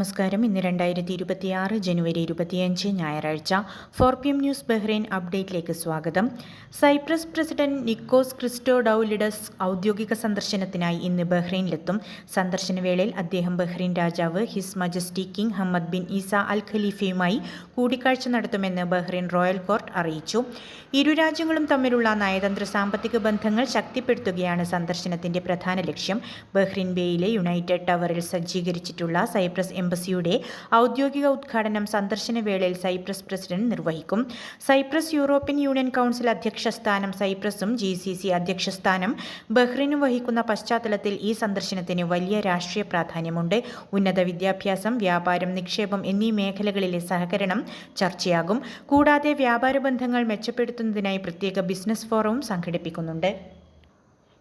നമസ്കാരം. ഇന്ന് രണ്ടായിരത്തി ഇരുപത്തിയാറ് ജനുവരി ഇരുപത്തിയഞ്ച് ഞായറാഴ്ച four P M news Bahrain അപ്ഡേറ്റിലേക്ക് സ്വാഗതം. Cyprus president Nikos Christodoulides ഔദ്യോഗിക സന്ദർശനത്തിനായി ഇന്ന് ബഹ്റൈനിലെത്തും. സന്ദർശനവേളയിൽ അദ്ദേഹം ബഹ്റൈൻ രാജാവ് his majesty king Hamad bin Isa al ഖലീഫയുമായി കൂടിക്കാഴ്ച നടത്തുമെന്ന് ബഹ്റൈൻ റോയൽ കോർട്ട് അറിയിച്ചു. ഇരു രാജ്യങ്ങളും തമ്മിലുള്ള നയതന്ത്ര സാമ്പത്തിക ബന്ധങ്ങൾ ശക്തിപ്പെടുത്തുകയാണ് സന്ദർശനത്തിന്റെ പ്രധാന ലക്ഷ്യം. ബഹ്റിൻ ബേയിലെ യുണൈറ്റഡ് ടവറിൽ സജ്ജീകരിച്ചിട്ടുള്ള സൈപ്രസ് എംബസിയുടെ ഔദ്യോഗിക ഉദ്ഘാടനം സന്ദർശന വേളയിൽ സൈപ്രസ് പ്രസിഡന്റ് നിർവഹിക്കും. സൈപ്രസ് യൂറോപ്യൻ യൂണിയൻ കൗൺസിൽ അധ്യക്ഷ സ്ഥാനം സൈപ്രസും ജി സി സി അധ്യക്ഷ സ്ഥാനം ബഹ്റിനും വഹിക്കുന്ന പശ്ചാത്തലത്തിൽ ഈ സന്ദർശനത്തിന് വലിയ രാഷ്ട്രീയ പ്രാധാന്യമുണ്ട്. ഉന്നത വിദ്യാഭ്യാസം വ്യാപാരം നിക്ഷേപം എന്നീ മേഖലകളിലെ സഹകരണം ചർച്ചയാകും. കൂടാതെ വ്യാപാര ബന്ധങ്ങൾ മെച്ചപ്പെടുത്തുന്നതിനായി പ്രത്യേക ബിസിനസ് ഫോറവും സംഘടിപ്പിക്കുന്നുണ്ട്.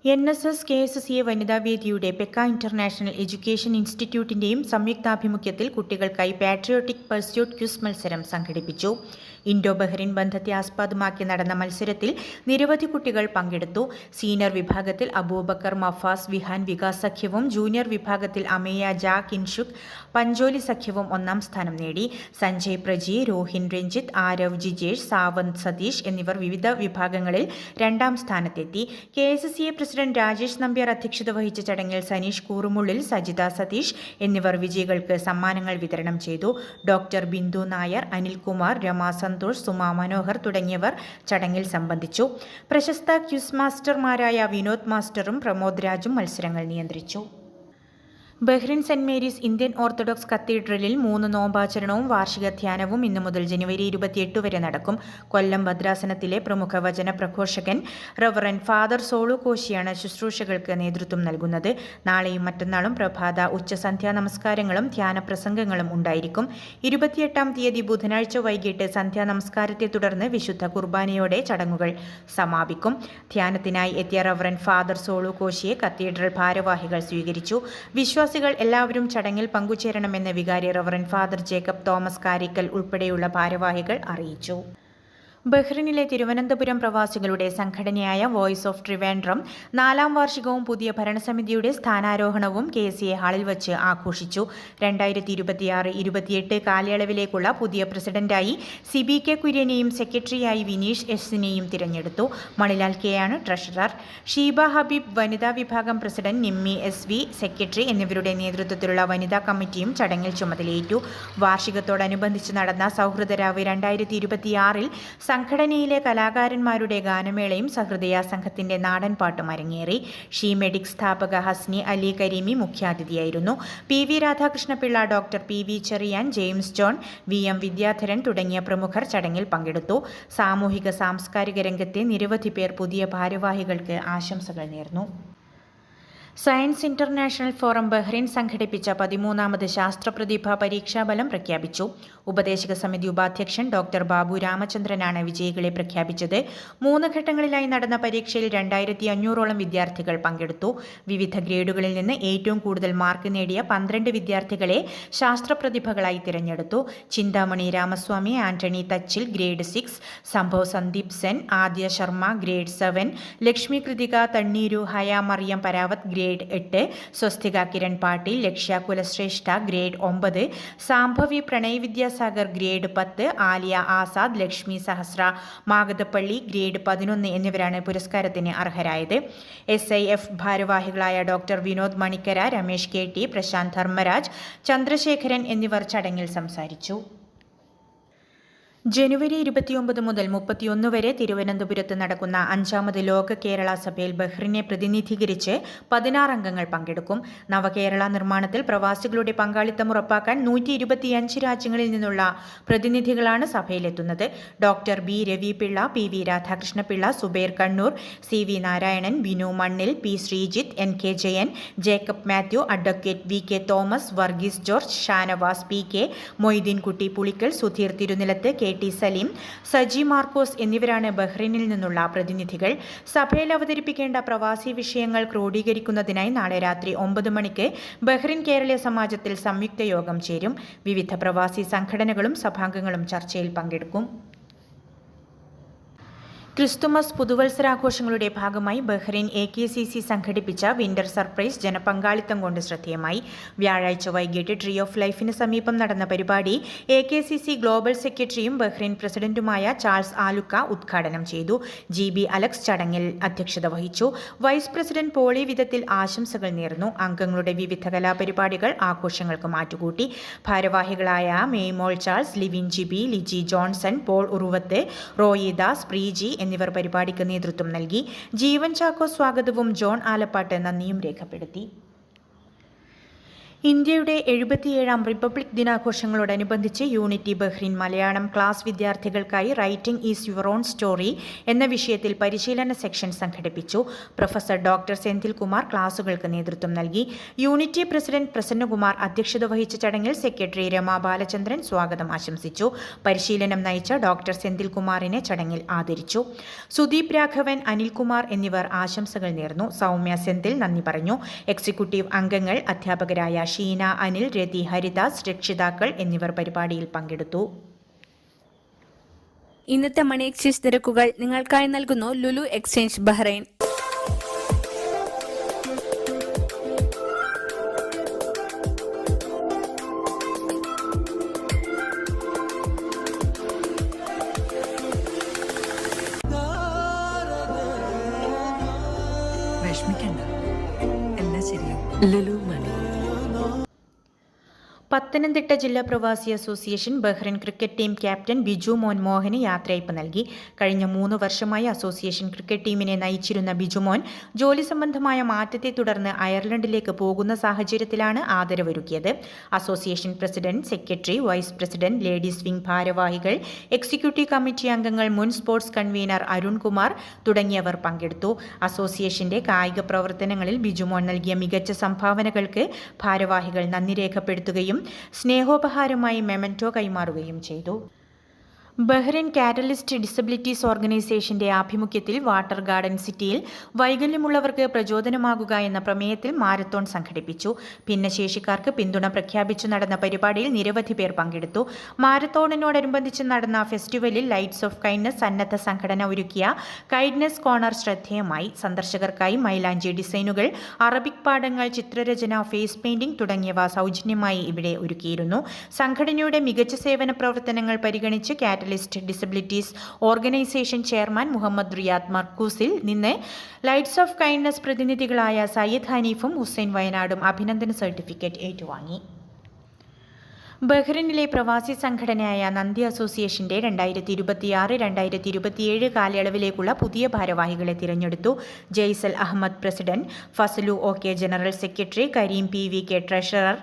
N S S K S S A വനിതാ വേദിയുടെ പെക്ക ഇന്റർനാഷണൽ എഡ്യൂക്കേഷൻ ഇൻസ്റ്റിറ്റ്യൂട്ടിന്റെയും സംയുക്താഭിമുഖ്യത്തിൽ കുട്ടികൾക്കായി പാട്രിയോട്ടിക് പെർസ്യൂട്ട് ക്യൂസ് മത്സരം സംഘടിപ്പിച്ചു. ഇൻഡോ ബഹ്റിൻ ബന്ധത്തെ ആസ്പദമാക്കി നടന്ന മത്സരത്തിൽ നിരവധി കുട്ടികൾ പങ്കെടുത്തു. സീനിയർ വിഭാഗത്തിൽ അബൂബക്കർ മഫാസ് വിഹാൻ വികാസ് സഖ്യവും ജൂനിയർ വിഭാഗത്തിൽ അമേയ ജാ കിൻഷുക് പഞ്ചോലി സഖ്യവും ഒന്നാം സ്ഥാനം നേടി. സഞ്ജയ് പ്രജി രോഹിൻ രഞ്ജിത്ത് ആരവ് ജിജേഷ് സാവന്ത് സതീഷ് എന്നിവർ വിവിധ വിഭാഗങ്ങളിൽ രണ്ടാം സ്ഥാനത്തെത്തി. K S S A president Rajesh Nambiar അധ്യക്ഷത വഹിച്ച ചടങ്ങിൽ സനീഷ് കൂറുമുള്ളിൽ സജിത സതീഷ് എന്നിവർ വിജയികൾക്ക് സമ്മാനങ്ങൾ വിതരണം ചെയ്തു. ഡോക്ടർ ബിന്ദു നായർ അനിൽകുമാർ രമാ സന്തോഷ് സുമാ മനോഹർ തുടങ്ങിയവർ ചടങ്ങിൽ സംബന്ധിച്ചു. പ്രശസ്ത ക്യൂസ് മാസ്റ്റർമാരായ വിനോദ് മാസ്റ്ററും പ്രമോദ് രാജും മത്സരങ്ങൾ നിയന്ത്രിച്ചു. Bahrain Saint Mary's Indian Orthodox കത്തീഡ്രലിൽ മൂന്ന് നോമ്പാചരണവും വാർഷിക ധ്യാനവും ഇന്നു മുതൽ ജനുവരി ഇരുപത്തിയെട്ട് വരെ നടക്കും. കൊല്ലം ഭദ്രാസനത്തിലെ പ്രമുഖ വചന പ്രഘോഷകൻ റവറൻ ഫാദർ സോളു കോശിയാണ് ശുശ്രൂഷകൾക്ക് നേതൃത്വം നൽകുന്നത്. നാളെയും മറ്റന്നാളും പ്രഭാത ഉച്ചസന്ധ്യാ നമസ്കാരങ്ങളും ധ്യാന പ്രസംഗങ്ങളും ഉണ്ടായിരിക്കും. ഇരുപത്തിയെട്ടാം തീയതി ബുധനാഴ്ച വൈകിട്ട് സന്ധ്യാ നമസ്കാരത്തെ തുടർന്ന് വിശുദ്ധ കുർബാനയോടെ ചടങ്ങുകൾ സമാപിക്കും. ധ്യാനത്തിനായി എത്തിയ റവറൻ ഫാദർ സോളു കോശിയെ കത്തീഡ്രൽ ഭാരവാഹികൾ സ്വീകരിച്ചു. വിശ്വാസ വിശ്വാസികൾ എല്ലാവരും ചടങ്ങിൽ പങ്കുചേരണമെന്ന് വികാരി reverend father Jacob Thomas Karickal ഉൾപ്പെടെയുള്ള ഭാരവാഹികൾ അറിയിച്ചു ബഹ്റിനിലെ തിരുവനന്തപുരം പ്രവാസികളുടെ സംഘടനയായ വോയിസ് ഓഫ് ട്രിവാൻഡ്രം നാലാം വാർഷികവും പുതിയ ഭരണസമിതിയുടെ സ്ഥാനാരോഹണവും കെ സി എ ഹാളിൽ വച്ച് ആഘോഷിച്ചു. രണ്ടായിരത്തി ഇരുപത്തിയാറ് ഇരുപത്തിയെട്ട് കാലയളവിലേക്കുള്ള പുതിയ പ്രസിഡന്റായി സി ബി കെ കുര്യനെയും സെക്രട്ടറിയായി വിനീഷ് എസിനെയും തിരഞ്ഞെടുത്തു. മണിലാൽ കെ ആണ് ട്രഷറർ. ഷീബ ഹബീബ് വനിതാ വിഭാഗം president Nimmi S V secretary എന്നിവരുടെ നേതൃത്വത്തിലുള്ള വനിതാ കമ്മിറ്റിയും ചടങ്ങിൽ ചുമതലയേറ്റു. വാർഷികത്തോടനുബന്ധിച്ച് നടന്ന സൗഹൃദരാവ് രണ്ടായിരത്തി ഇരുപത്തിയാറിൽ സംഘടനയിലെ കലാകാരന്മാരുടെ ഗാനമേളയും സഹൃദയ സംഘത്തിന്റെ നാടൻ പാട്ടും അരങ്ങേറി. ഷീമെഡിക് സ്ഥാപക Hasni Ali കരീമി മുഖ്യാതിഥിയായിരുന്നു. P V Radhakrishnapillai doctor P V Cherian James John V M Vidyadharan തുടങ്ങിയ പ്രമുഖർ ചടങ്ങിൽ പങ്കെടുത്തു. സാമൂഹിക സാംസ്കാരിക രംഗത്തെ നിരവധി പേർ പുതിയ ഭാരവാഹികൾക്ക് ആശംസകൾ നേർന്നു. സയൻസ് ഇന്റർനാഷണൽ ഫോറം ബഹ്റൈൻ സംഘടിപ്പിച്ച പതിമൂന്നാമത് ശാസ്ത്രപ്രതിഭ പരീക്ഷാഫലം പ്രഖ്യാപിച്ചു. ഉപദേശക സമിതി ഉപാധ്യക്ഷൻ ഡോക്ടർ ബാബു രാമചന്ദ്രനാണ് വിജയികളെ പ്രഖ്യാപിച്ചത്. മൂന്ന് ഘട്ടങ്ങളിലായി നടന്ന പരീക്ഷയിൽ രണ്ടായിരത്തി അഞ്ഞൂറോളം വിദ്യാർത്ഥികൾ പങ്കെടുത്തു. വിവിധ ഗ്രേഡുകളിൽ നിന്ന് ഏറ്റവും കൂടുതൽ മാർക്ക് നേടിയ പന്ത്രണ്ട് വിദ്യാർത്ഥികളെ ശാസ്ത്രപ്രതിഭകളായി തിരഞ്ഞെടുത്തു. Chintamani Ramaswamy Antony Thachil grade six Sambhav Sandeep Sen Aadya Sharma grade seven Lakshmi Krithika Thanneeru Haya Mariyam Paravath grade എട്ട് സ്വസ്തിക കിരൺ പാട്ടീൽ ലക്ഷ്യ കുലശ്രേഷ്ഠ ഗ്രേഡ് ഒമ്പത് സാംഭവി പ്രണയ് വിദ്യാസാഗർ ഗ്രേഡ് പത്ത് ആലിയ ആസാദ് ലക്ഷ്മി സഹസ്ര മാഗതപ്പള്ളി ഗ്രേഡ് പതിനൊന്ന് എന്നിവരാണ് പുരസ്കാരത്തിന് അർഹരായത്. എസ് ഐ എഫ് ഭാരവാഹികളായ doctor Vinod Manikkara Ramesh K T Prashanth Dharmaraj Chandrasekharan എന്നിവർ ചടങ്ങിൽ സംസാരിച്ചു. ജനുവരി ഇരുപത്തിയൊമ്പത് മുതൽ മുപ്പത്തിയൊന്ന് വരെ തിരുവനന്തപുരത്ത് നടക്കുന്ന അഞ്ചാമത് ലോക കേരള സഭയിൽ ബഹ്റിനെ പ്രതിനിധീകരിച്ച് പതിനാറ് അംഗങ്ങൾ പങ്കെടുക്കും. നവകേരള നിർമ്മാണത്തിൽ പ്രവാസികളുടെ പങ്കാളിത്തം ഉറപ്പാക്കാൻ നൂറ്റി ഇരുപത്തിയഞ്ച് രാജ്യങ്ങളിൽ നിന്നുള്ള പ്രതിനിധികളാണ് സഭയിലെത്തുന്നത്. Doctor B Ravi Pillai P V Radhakrishnapillai Zubair Kannur C V Narayanan Binu Mannil P Sreejith N K Jayan Jacob Mathew advocate V K Thomas Varghese George Shanavas P K Moideenkutty Pulikkal Sudheer Thirunilath K T Saleem Saji Markose എന്നിവരാണ് ബഹ്റൈനിൽ നിന്നുള്ള പ്രതിനിധികൾ. സഭയിൽ അവതരിപ്പിക്കേണ്ട പ്രവാസി വിഷയങ്ങൾ ക്രോഡീകരിക്കുന്നതിനായി നാളെ രാത്രി ഒമ്പത് മണിക്ക് ബഹ്റിൻ കേരളീയ സമാജത്തിൽ സംയുക്ത യോഗം ചേരും. വിവിധ പ്രവാസി സംഘടനകളും സഭാംഗങ്ങളും ചർച്ചയിൽ പങ്കെടുക്കും. ക്രിസ്തുമസ് പുതുവത്സരാഘോഷങ്ങളുടെ ഭാഗമായി Bahrain A K C C സംഘടിപ്പിച്ച വിന്റർ സർപ്രൈസ് ജനപങ്കാളിത്തം കൊണ്ട് ശ്രദ്ധേയമായി. വ്യാഴാഴ്ച വൈകിട്ട് ട്രീ ഓഫ് ലൈഫിന് സമീപം നടന്ന പരിപാടി A K C C global സെക്രട്ടറിയും ബഹ്റൈൻ പ്രസിഡന്റുമായ ചാൾസ് ആലുക്ക ഉദ്ഘാടനം ചെയ്തു. ജി ബി അലക്സ് ചടങ്ങിൽ അധ്യക്ഷത വഹിച്ചു. വൈസ് പ്രസിഡന്റ് പോളി വിധത്തിൽ ആശംസകൾ നേർന്നു. അംഗങ്ങളുടെ വിവിധ കലാപരിപാടികൾ ആഘോഷങ്ങൾക്ക് മാറ്റുകൂട്ടി. ഭാരവാഹികളായ Meymol Charles Livin Jibi Liji Johnson Paul Uruvath Roy Das Preeji എന്നിവർ പരിപാടിക്ക് നേതൃത്വം നൽകി ജീവൻ ചാക്കോ സ്വാഗതവും ജോൺ ആലപ്പാട്ട് നന്ദിയും രേഖപ്പെടുത്തി. ഇന്ത്യയുടെ എഴുപത്തിയേഴാം റിപ്പബ്ലിക് ദിനാഘോഷങ്ങളോടനുബന്ധിച്ച് യൂണിറ്റി ബഹ്റിൻ മലയാളം ക്ലാസ് വിദ്യാർത്ഥികൾക്കായി writing is your own story എന്ന വിഷയത്തിൽ പരിശീലന സെക്ഷൻ സംഘടിപ്പിച്ചു. പ്രൊഫസർ ഡോക്ടർ സെന്തിൽകുമാർ ക്ലാസുകൾക്ക് നേതൃത്വം നൽകി. യൂണിറ്റി പ്രസിഡന്റ് പ്രസന്നകുമാർ അധ്യക്ഷത വഹിച്ച ചടങ്ങിൽ സെക്രട്ടറി രമാ ബാലചന്ദ്രൻ സ്വാഗതം ആശംസിച്ചു. പരിശീലനം നയിച്ച ഡോക്ടർ സെന്തിൽകുമാറിനെ ചടങ്ങിൽ ആദരിച്ചു. സുദീപ് രാഘവൻ അനിൽകുമാർ എന്നിവർ ആശംസകൾ നേർന്നു. സൗമ്യ സെന്തിൽ നന്ദി പറഞ്ഞു. എക്സിക്യൂട്ടീവ് അംഗങ്ങൾ അധ്യാപകരായ ഷീന അനിൽ രതി ഹരിദാസ് രക്ഷിതാക്കൾ എന്നിവർ പരിപാടിയിൽ പങ്കെടുത്തു. ഇന്നത്തെ മണി എക്സ്ചേഞ്ച് നിരക്കുകൾ നിങ്ങൾക്കായി നൽകുന്നു ലുലു എക്സ്ചേഞ്ച് ബഹ്റൈൻ. വിഷമിക്കണ്ട. എല്ലാം ശരിയാവും. ലുലു പത്തനംതിട്ട ജില്ലാ പ്രവാസി association Bahrain cricket team captain Biju Mon യാത്രയയപ്പ് നൽകി. കഴിഞ്ഞ മൂന്ന് വർഷമായി അസോസിയേഷൻ ക്രിക്കറ്റ് ടീമിനെ നയിച്ചിരുന്ന ബിജു മോൻ ജോലി സംബന്ധമായ മാറ്റത്തെ തുടർന്ന് അയർലൻഡിലേക്ക് പോകുന്ന സാഹചര്യത്തിലാണ് ആദരവൊരുക്കിയത്. Association president secretary vice president ladies wing ഭാരവാഹികൾ എക്സിക്യൂട്ടീവ് കമ്മിറ്റി അംഗങ്ങൾ മുൻ സ്പോർട്സ് കൺവീനർ അരുൺകുമാർ തുടങ്ങിയവർ പങ്കെടുത്തു. അസോസിയേഷന്റെ കായിക പ്രവർത്തനങ്ങളിൽ ബിജുമോൻ നൽകിയ മികച്ച സംഭാവനകൾക്ക് ഭാരവാഹികൾ നന്ദി രേഖപ്പെടുത്തുകയും സ്നേഹോപഹാരമായി മെമന്റോ കൈമാറുകയും ചെയ്തു. ബഹ്റൈൻ കാറ്റലിസ്റ്റ് ഡിസബിലിറ്റീസ് ഓർഗനൈസേഷന്റെ ആഭിമുഖ്യത്തിൽ വാട്ടർ ഗാർഡൻ സിറ്റിയിൽ വൈകല്യമുള്ളവർക്ക് പ്രചോദനമാകുക എന്ന പ്രമേയത്തിൽ മാരത്തോൺ സംഘടിപ്പിച്ചു. ഭിന്നശേഷിക്കാർക്ക് പിന്തുണ പ്രഖ്യാപിച്ചു നടന്ന പരിപാടിയിൽ നിരവധി പേർ പങ്കെടുത്തു. മാരത്തോണിനോടനുബന്ധിച്ച് നടന്ന ഫെസ്റ്റിവലിൽ ലൈറ്റ്സ് ഓഫ് കൈൻഡ്നസ് സന്നദ്ധ സംഘടന ഒരുക്കിയ കൈൻഡ്നസ് കോർണർ ശ്രദ്ധേയമായി. സന്ദർശകർക്കായി മൈലാഞ്ചി ഡിസൈനുകൾ അറബിക് പാഠങ്ങൾ ചിത്രരചന ഫേസ് പെയിന്റിംഗ് തുടങ്ങിയവ സൗജന്യമായി ഇവിടെ ഒരുക്കിയിരുന്നു. സംഘടനയുടെ മികച്ച സേവന പ്രവർത്തനങ്ങൾ പരിഗണിച്ച് catalyst disabilities organisation chairman Muhammad Riyad മർക്കൂസിൽ നിന്ന് ലൈറ്റ്സ് ഓഫ് കൈൻഡ്നസ് പ്രതിനിധികളായ സയ്യിദ് ഹനീഫും ഹുസൈൻ വയനാടും അഭിനന്ദന സർട്ടിഫിക്കറ്റ് ഏറ്റുവാങ്ങി. ബഹ്റിനിലെ പ്രവാസി സംഘടനയായ നന്ദി അസോസിയേഷന്റെ രണ്ടായിരത്തി ഇരുപത്തിയാറ് രണ്ടായിരത്തി ഇരുപത്തിയേഴ് കാലയളവിലേക്കുള്ള പുതിയ ഭാരവാഹികളെ തിരഞ്ഞെടുത്തു. Jaisal Ahammed president Fasalu O K general secretary Kareem P V K treasurer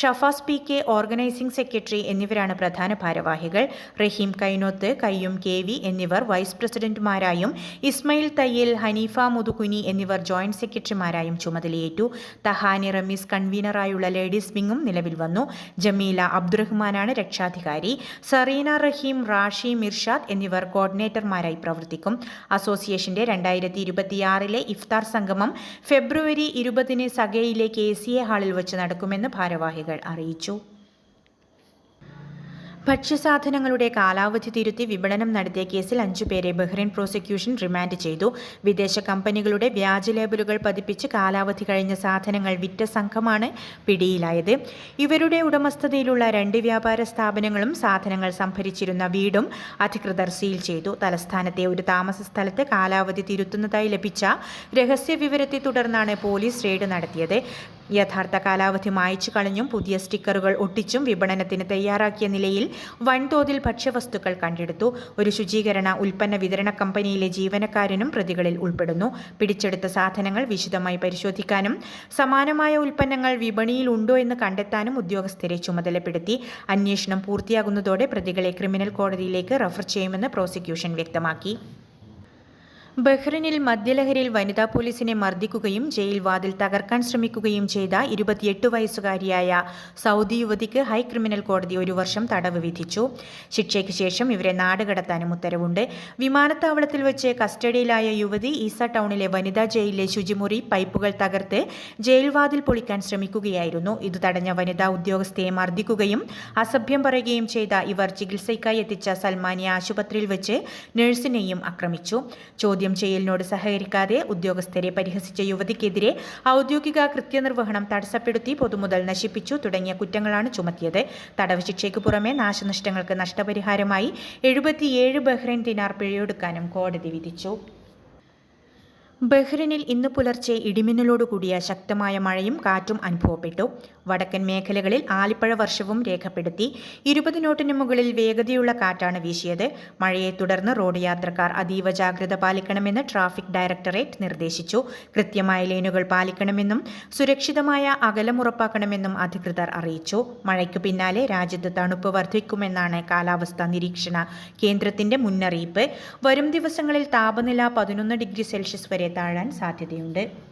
Shafas P K organising secretary എന്നിവരാണ് പ്രധാന ഭാരവാഹികൾ. റഹീം കൈനോത്ത് കയ്യും കെ വി എന്നിവർ വൈസ് പ്രസിഡന്റുമാരായും ഇസ്മയിൽ തയ്യൽ ഹനീഫ മുതുകുനി എന്നിവർ ജോയിന്റ് സെക്രട്ടറിമാരായും ചുമതലയേറ്റു. തഹാനി റമീസ് കൺവീനറായുള്ള ലേഡീസ് വിങ്ങും നിലവിൽ വന്നു. ജമീല അബ്ദുറഹ്മാനാണ് രക്ഷാധികാരി. സറീന റഹീം റാഷി മിർഷാദ് എന്നിവർ കോർഡിനേറ്റർമാരായി പ്രവർത്തിക്കും. അസോസിയേഷന്റെ രണ്ടായിരത്തി ഇരുപത്തിയാറിലെ ഇഫ്താർ സംഗമം ഫെബ്രുവരി ഇരുപതിന് സഗയിലെ കെ സി എ ഹാളിൽ വെച്ച് നടക്കുമെന്ന് ഭാരവാഹികൾ അറിയിച്ചു. ഭക്ഷ്യസാധനങ്ങളുടെ കാലാവധി തിരുത്തി വിപണനം നടത്തിയ കേസിൽ അഞ്ചുപേരെ ബഹ്റൈൻ പ്രോസിക്യൂഷൻ റിമാൻഡ് ചെയ്തു. വിദേശ കമ്പനികളുടെ വ്യാജ ലേബലുകൾ പതിപ്പിച്ച് കാലാവധി കഴിഞ്ഞ സാധനങ്ങൾ വിറ്റ സംഘമാണ് പിടിയിലായത്. ഇവരുടെ ഉടമസ്ഥതയിലുള്ള രണ്ട് വ്യാപാര സ്ഥാപനങ്ങളും സാധനങ്ങൾ സംഭരിച്ചിരുന്ന വീടും അധികൃതർ സീൽ ചെയ്തു. തലസ്ഥാനത്തെ ഒരു താമസ സ്ഥലത്ത് കാലാവധി തിരുത്തുന്നതായി ലഭിച്ച രഹസ്യ വിവരത്തെ തുടർന്നാണ് പോലീസ് റെയ്ഡ് നടത്തിയത്. യഥാർത്ഥ കാലാവധി മായ്ച്ചു കളഞ്ഞും പുതിയ സ്റ്റിക്കറുകൾ ഒട്ടിച്ചും വിപണനത്തിന് തയ്യാറാക്കിയ നിലയിൽ വൻതോതിൽ ഭക്ഷ്യവസ്തുക്കൾ കണ്ടെടുത്തു. ഒരു ശുചീകരണ ഉൽപ്പന്ന വിതരണ കമ്പനിയിലെ ജീവനക്കാരനും പ്രതികളിൽ ഉൾപ്പെടുന്നു. പിടിച്ചെടുത്ത സാധനങ്ങൾ വിശദമായി പരിശോധിക്കാനും സമാനമായ ഉൽപ്പന്നങ്ങൾ വിപണിയിൽ ഉണ്ടോ എന്ന് കണ്ടെത്താനും ഉദ്യോഗസ്ഥരെ ചുമതലപ്പെടുത്തി. അന്വേഷണം പൂർത്തിയാകുന്നതോടെ പ്രതികളെ ക്രിമിനൽ കോടതിയിലേക്ക് റഫർ ചെയ്യുമെന്ന് പ്രോസിക്യൂഷൻ വ്യക്തമാക്കി. ബഹ്റിനിൽ മദ്യലഹരിയിൽ വനിതാ പോലീസിനെ മർദ്ദിക്കുകയും ജയിൽ വാതിൽ തകർക്കാൻ ശ്രമിക്കുകയും ചെയ്ത ഇരുപത്തിയെട്ട് വയസ്സുകാരിയായ സൗദി യുവതിക്ക് ഹൈ ക്രിമിനൽ കോടതി ഒരു വർഷം തടവ് വിധിച്ചു. ശിക്ഷയ്ക്ക് ശേഷം ഇവരെ നാടുകടത്താനും ഉത്തരവുണ്ട്. വിമാനത്താവളത്തിൽ വെച്ച് കസ്റ്റഡിയിലായ യുവതി ഈസ ടൗണിലെ വനിതാ ജയിലിലെ ശുചിമുറി പൈപ്പുകൾ തകർത്ത് ജയിൽ വാതിൽ പൊളിക്കാൻ ശ്രമിക്കുകയായിരുന്നു. ഇത് തടഞ്ഞ വനിതാ ഉദ്യോഗസ്ഥയെ മർദ്ദിക്കുകയും അസഭ്യം പറയുകയും ചെയ്ത ഇവർ ചികിത്സയ്ക്കായി എത്തിച്ച സൽമാനിയ ആശുപത്രിയിൽ വെച്ച് നഴ്സിനെയും ആക്രമിച്ചു. ചോദ്യം ചെയ്യലിനോട് സഹകരിക്കാതെ ഉദ്യോഗസ്ഥരെ പരിഹസിച്ച യുവതിക്കെതിരെ ഔദ്യോഗിക കൃത്യനിർവഹണം തടസ്സപ്പെടുത്തി പൊതുമുതൽ നശിപ്പിച്ചു തുടങ്ങിയ കുറ്റങ്ങളാണ് ചുമത്തിയത്. തടവ് ശിക്ഷയ്ക്ക് പുറമെ നാശനഷ്ടങ്ങൾക്ക് നഷ്ടപരിഹാരമായി എഴുപത്തിയേഴ് ബഹ്റൈൻ ദിനാർ പിഴയൊടുക്കാനും കോടതി വിധിച്ചു. ബഹ്റിനിൽ ഇന്ന് പുലർച്ചെ ഇടിമിന്നലോടുകൂടിയ ശക്തമായ മഴയും കാറ്റും അനുഭവപ്പെട്ടു. വടക്കൻ മേഖലകളിൽ ആലിപ്പഴ വർഷവും രേഖപ്പെടുത്തി. ഇരുപത് നോട്ടിന് മുകളിൽ വേഗതയുള്ള കാറ്റാണ് വീശിയത്. മഴയെ തുടർന്ന് റോഡ് യാത്രക്കാർ അതീവ ജാഗ്രത പാലിക്കണമെന്ന് ട്രാഫിക് ഡയറക്ടറേറ്റ് നിർദ്ദേശിച്ചു. കൃത്യമായ ലൈനുകൾ പാലിക്കണമെന്നും സുരക്ഷിതമായ അകലം ഉറപ്പാക്കണമെന്നും അധികൃതർ അറിയിച്ചു. മഴയ്ക്കു പിന്നാലെ രാജ്യത്ത് തണുപ്പ് വർദ്ധിക്കുമെന്നാണ് കാലാവസ്ഥാ നിരീക്ഷണ കേന്ദ്രത്തിന്റെ മുന്നറിയിപ്പ്. വരും ദിവസങ്ങളിൽ താപനില പതിനൊന്ന് ഡിഗ്രി സെൽഷ്യസ് വരെ താഴാൻ സാധ്യതയുണ്ട്.